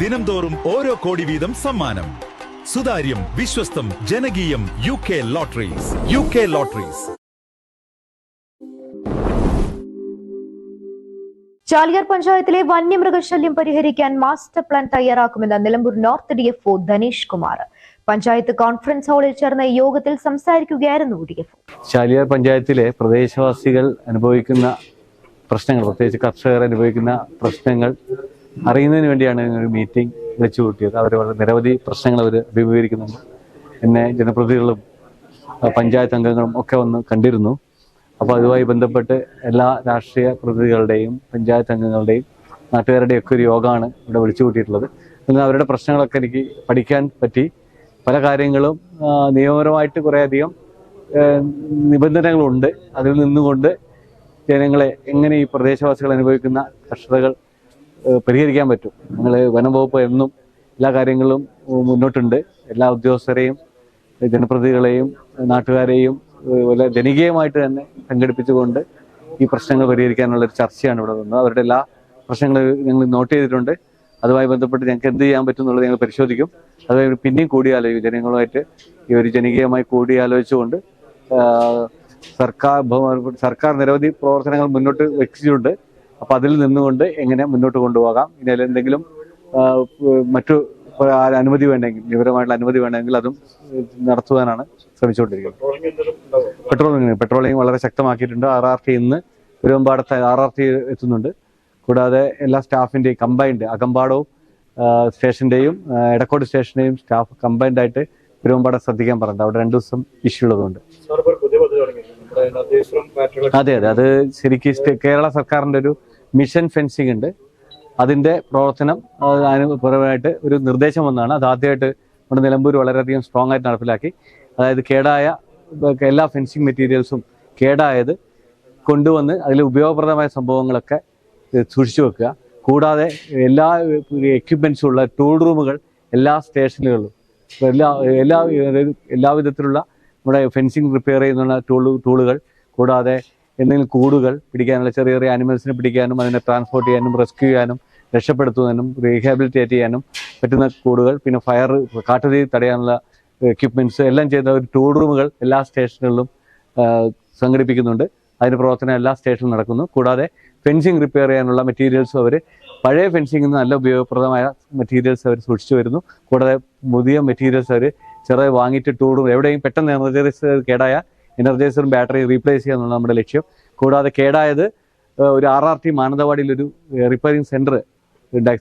ദിനംതോറും ഓരോ കോടി വീതം സമ്മാനം. സുതാര്യം വിശ്വസ്തം ജനകീയം U K lotteries. U K lotteries. Chaliyar പഞ്ചായത്തിലെ വന്യമൃഗശല്യം പരിഹരിക്കാൻ master plan തയ്യാറാക്കുമെന്ന് Nilambur north D F O Dhanish Kumar. Panchayat conference ഹാളിൽ ചേർന്ന യോഗത്തിൽ സംസാരിക്കുകയായിരുന്നു ഡി എഫ് ചാലിയാർ പഞ്ചായത്തിലെ പ്രദേശവാസികൾ അനുഭവിക്കുന്ന പ്രശ്നങ്ങൾ പ്രത്യേകിച്ച് കർഷകർ അനുഭവിക്കുന്ന പ്രശ്നങ്ങൾ അറിയുന്നതിന് വേണ്ടിയാണ് ഒരു മീറ്റിംഗ് വിളിച്ചു കൂട്ടിയത്. അവർ വളരെ നിരവധി പ്രശ്നങ്ങൾ അവർ അഭിമുഖീകരിക്കുന്നുണ്ട്. എന്നെ ജനപ്രതിനിധികളും പഞ്ചായത്ത് അംഗങ്ങളും ഒക്കെ വന്ന് കണ്ടിരുന്നു. അപ്പോൾ അതുമായി ബന്ധപ്പെട്ട് എല്ലാ രാഷ്ട്രീയ പ്രതിനിധികളുടെയും പഞ്ചായത്ത് അംഗങ്ങളുടെയും നാട്ടുകാരുടെയും ഒക്കെ ഒരു യോഗമാണ് ഇവിടെ വിളിച്ചു കൂട്ടിയിട്ടുള്ളത്. എന്നാൽ അവരുടെ പ്രശ്നങ്ങളൊക്കെ എനിക്ക് പഠിക്കാൻ പറ്റി. പല കാര്യങ്ങളും നിയമപരമായിട്ട് കുറേയധികം നിബന്ധനകളുണ്ട്. അതിൽ നിന്നുകൊണ്ട് ജനങ്ങളെ എങ്ങനെ ഈ പ്രദേശവാസികൾ അനുഭവിക്കുന്ന കഷ്ടതകൾ പരിഹരിക്കാൻ പറ്റും. ഞങ്ങൾ വനം വകുപ്പ് എന്നും എല്ലാ കാര്യങ്ങളും മുന്നോട്ടുണ്ട്. എല്ലാ ഉദ്യോഗസ്ഥരെയും ജനപ്രതിനിധികളെയും നാട്ടുകാരെയും വളരെ ജനകീയമായിട്ട് തന്നെ സംഘടിപ്പിച്ചുകൊണ്ട് ഈ പ്രശ്നങ്ങൾ പരിഹരിക്കാനുള്ള ഒരു ചർച്ചയാണ് ഇവിടെ വന്നത്. അവരുടെ എല്ലാ പ്രശ്നങ്ങളും ഞങ്ങൾ നോട്ട് ചെയ്തിട്ടുണ്ട്. അതുമായി ബന്ധപ്പെട്ട് ഞങ്ങൾക്ക് എന്ത് ചെയ്യാൻ പറ്റും എന്നുള്ളത് ഞങ്ങൾ പരിശോധിക്കും. അതുമായി പിന്നെയും കൂടിയാലോചിക്കും ജനങ്ങളുമായിട്ട് ഈ ഒരു ജനകീയമായി കൂടിയാലോചിച്ചുകൊണ്ട് സർക്കാർ സർക്കാർ നിരവധി പ്രവർത്തനങ്ങൾ മുന്നോട്ട് വെച്ചിട്ടുണ്ട്. അപ്പൊ അതിൽ നിന്നുകൊണ്ട് എങ്ങനെ മുന്നോട്ട് കൊണ്ടുപോകാം? ഇനി എന്തെങ്കിലും മറ്റു അനുമതി വേണ്ടെങ്കിൽ വിവരമായിട്ടുള്ള അനുമതി വേണമെങ്കിൽ അതും നടത്തുവാനാണ് ശ്രമിച്ചുകൊണ്ടിരിക്കുന്നത്. പെട്രോളിംഗ് പെട്രോളിംഗ് വളരെ ശക്തമാക്കിയിട്ടുണ്ട്. ആർ ആർ ടി ഇന്ന് തിരുവമ്പാടത്ത് ആർ ആർ ടി എത്തുന്നുണ്ട്. കൂടാതെ എല്ലാ സ്റ്റാഫിന്റെയും കമ്പൈൻഡ് അകമ്പാടവും സ്റ്റേഷന്റെയും ഇടക്കോട് സ്റ്റേഷന്റെയും സ്റ്റാഫ് കമ്പൈൻഡായിട്ട് തിരുവമ്പാടം ശ്രദ്ധിക്കാൻ പറഞ്ഞിട്ടുണ്ട്. അവിടെ രണ്ടു ദിവസം ഇഷ്യൂ ഉള്ളതുകൊണ്ട്. അതെ അതെ. അത് ശരിക്കും കേരള സർക്കാരിന്റെ ഒരു മിഷൻ ഫെൻസിംഗ് ഉണ്ട്. അതിന്റെ പ്രവർത്തനം ആ, അതിന് പുറമായിട്ട് ഒരു നിർദ്ദേശം വന്നതാണ്. അത് ആദ്യമായിട്ട് നമ്മുടെ നിലമ്പൂർ വളരെയധികം സ്ട്രോങ് ആയിട്ട് നടപ്പിലാക്കി. അതായത് കേടായ എല്ലാ ഫെൻസിങ് മെറ്റീരിയൽസും കേടായത് കൊണ്ടുവന്ന് അതിൽ ഉപയോഗപ്രദമായ സംഭവങ്ങളൊക്കെ സൂക്ഷിച്ചു വെക്കുക. കൂടാതെ എല്ലാ എക്യുപ്മെന്റ്സും ഉള്ള ടൂൾ റൂമുകൾ എല്ലാ സ്റ്റേഷനുകളിലും എല്ലാ എല്ലാ എല്ലാ വിധത്തിലുള്ള നമ്മുടെ ഫെൻസിങ് റിപ്പയർ ചെയ്യുന്ന ടൂൾ ടൂളുകൾ കൂടാതെ എന്തെങ്കിലും കൂടുകൾ പിടിക്കാനുള്ള ചെറിയ ചെറിയ ആനിമൽസിനെ പിടിക്കാനും അതിനെ ട്രാൻസ്പോർട്ട് ചെയ്യാനും റെസ്ക്യൂ ചെയ്യാനും രക്ഷപ്പെടുത്തുന്നതിനും റീഹാബിലിറ്റേറ്റ് ചെയ്യാനും പറ്റുന്ന കൂടുകൾ പിന്നെ ഫയർ കാട്ടുതീ തടയാനുള്ള എക്യുപ്മെന്റ്സ് എല്ലാം ചെയ്യുന്ന ഒരു ടൂൾ റൂമുകൾ എല്ലാ സ്റ്റേഷനുകളിലും സംഘടിപ്പിക്കുന്നുണ്ട്. അതിന്റെ പ്രവർത്തനം എല്ലാ സ്റ്റേഷനിലും നടക്കുന്നു. കൂടാതെ ഫെൻസിങ് റിപ്പയർ ചെയ്യാനുള്ള മെറ്റീരിയൽസ് അവർ പഴയ ഫെൻസിങ്ങിൽ നിന്ന് നല്ല ഉപയോഗപ്രദമായ മെറ്റീരിയൽസ് അവർ സൂക്ഷിച്ചു വരുന്നു. കൂടാതെ പുതിയ മെറ്റീരിയൽസ് അവർ ചെറിയ വാങ്ങിയിട്ട് ടൂടും എവിടെയും പെട്ടെന്ന് എനർജൈസർ കേടായ എനർജൈസറും ബാറ്ററി റീപ്ലേസ് ചെയ്യുക എന്നുള്ള നമ്മുടെ ലക്ഷ്യം. കൂടാതെ കേടായത് ഒരു ആർ ആർ ടി മാനന്തവാടിയിൽ ഒരു റിപ്പയറിംഗ് സെന്റർ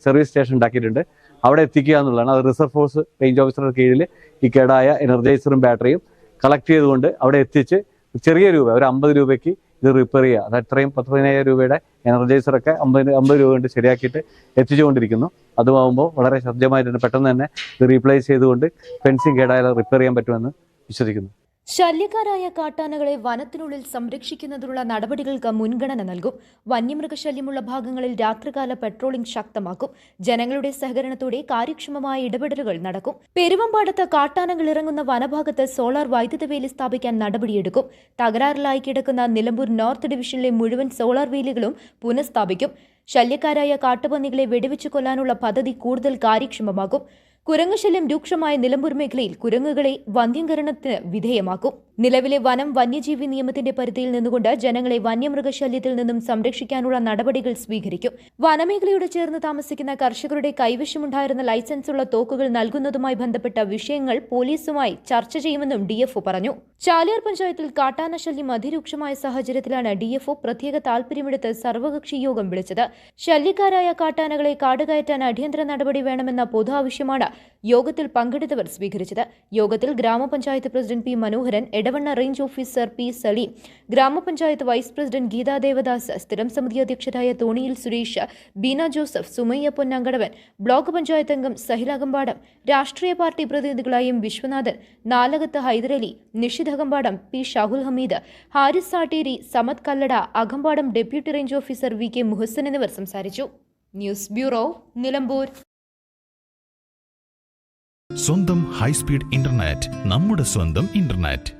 സർവീസ് സ്റ്റേഷൻ ഉണ്ടാക്കിയിട്ടുണ്ട്. അവിടെ എത്തിക്കുക എന്നുള്ളതാണ്. അത് റിസർവ് ഫോഴ്സ് റേഞ്ച് ഓഫീസറുടെ കീഴിൽ ഈ കേടായ എനർജൈസറും ബാറ്ററിയും കളക്ട് ചെയ്തുകൊണ്ട് അവിടെ എത്തിച്ച് ചെറിയ രൂപ ഒരു അമ്പത് രൂപയ്ക്ക് ഇത് റിപ്പയർ ചെയ്യുക. അത് അത്രയും പത്ത് പതിനായിരം രൂപയുടെ എനർജൈസറൊക്കെ അമ്പത് അമ്പത് രൂപ കൊണ്ട് ശരിയാക്കിയിട്ട് എത്തിച്ചുകൊണ്ടിരിക്കുന്നു. അതുമാകുമ്പോൾ വളരെ ശ്രദ്ധമായിട്ടുണ്ട് പെട്ടെന്ന് തന്നെ ഇത് റീപ്ലേസ് ചെയ്തുകൊണ്ട് ഫെൻസിങ് കേടായാലും റിപ്പയർ ചെയ്യാൻ പറ്റുമെന്ന് വിശ്വസിക്കുന്നു. ശല്യക്കാരായ കാട്ടാനകളെ വനത്തിനുള്ളിൽ സംരക്ഷിക്കുന്നതിനുള്ള നടപടികൾക്ക് മുൻഗണന നൽകും. വന്യമൃഗശല്യമുള്ള ഭാഗങ്ങളിൽ രാത്രികാല പെട്രോളിംഗ് ശക്തമാക്കും. ജനങ്ങളുടെ സഹകരണത്തോടെ കാര്യക്ഷമമായ ഇടപെടലുകൾ നടക്കും. പെരുവമ്പാടത്ത് കാട്ടാനകൾ ഇറങ്ങുന്ന വനഭാഗത്ത് സോളാർ വൈദ്യുത വേലി സ്ഥാപിക്കാൻ നടപടിയെടുക്കും. തകരാറിലായി കിടക്കുന്ന നിലമ്പൂർ നോർത്ത് ഡിവിഷനിലെ മുഴുവൻ സോളാർ വേലികളും പുനഃസ്ഥാപിക്കും. ശല്യക്കാരായ കാട്ടുപന്നികളെ വെടിവെച്ചു കൊല്ലാനുള്ള പദ്ധതി കൂടുതൽ കാര്യക്ഷമമാക്കും. കുരങ്ങുശല്യം രൂക്ഷമായ നിലമ്പൂർ മേഖലയിൽ കുരങ്ങുകളെ വന്ധ്യംകരണത്തിന് വിധേയമാക്കും. നിലവിലെ വനം വന്യജീവി നിയമത്തിന്റെ പരിധിയിൽ നിന്നുകൊണ്ട് ജനങ്ങളെ വന്യമൃഗശല്യത്തിൽ നിന്നും സംരക്ഷിക്കാനുള്ള നടപടികൾ സ്വീകരിക്കും. വനമേഖലയോട് ചേർന്ന് താമസിക്കുന്ന കർഷകരുടെ കൈവശമുണ്ടായിരുന്ന ലൈസൻസുള്ള തോക്കുകൾ നൽകുന്നതുമായി ബന്ധപ്പെട്ട വിഷയങ്ങൾ പോലീസുമായി ചർച്ച ചെയ്യുമെന്നും ഡിഎഫ്ഒ പറഞ്ഞു. ചാലിയാർ പഞ്ചായത്തിൽ കാട്ടാന ശല്യം അതിരൂക്ഷമായ സാഹചര്യത്തിലാണ് ഡിഎഫ്ഒ പ്രത്യേക താൽപര്യമെടുത്ത് സർവകക്ഷി യോഗം വിളിച്ചത്. ശല്യക്കാരായ കാട്ടാനകളെ കാടുകയറ്റാൻ അടിയന്തര നടപടി വേണമെന്ന പൊതു ആവശ്യമാണ് യോഗത്തിൽ പങ്കെടുത്തവർ സ്വീകരിച്ചത്. യോഗത്തിൽ ഗ്രാമപഞ്ചായത്ത് president P Manoharan Edavanna range officer P Saleem ഗ്രാമപഞ്ചായത്ത് വൈസ് പ്രസിഡന്റ് ഗീതാ ദേവദാസ് സ്ഥിരം സമിതി അധ്യക്ഷരായ തോണിയിൽ സുരേഷ് ബീന ജോസഫ് സുമയ്യ പൊന്നങ്കടവൻ ബ്ലോക്ക് പഞ്ചായത്ത് അംഗം സഹിലകമ്പാടം രാഷ്ട്രീയ party പ്രതിനിധികളായ Viswanathan Nalakath Haidarali Nishid Akampadam P Shahul Hameed Haris Satteri Samad Kallada Akampadam deputy range officer V K Muhsin എന്നിവർ സംസാരിച്ചു. News bureau Nilambur. സ്വന്തം ഹൈസ്പീഡ് ഇന്റർനെറ്റ് നമ്മുടെ സ്വന്തം ഇന്റർനെറ്റ്.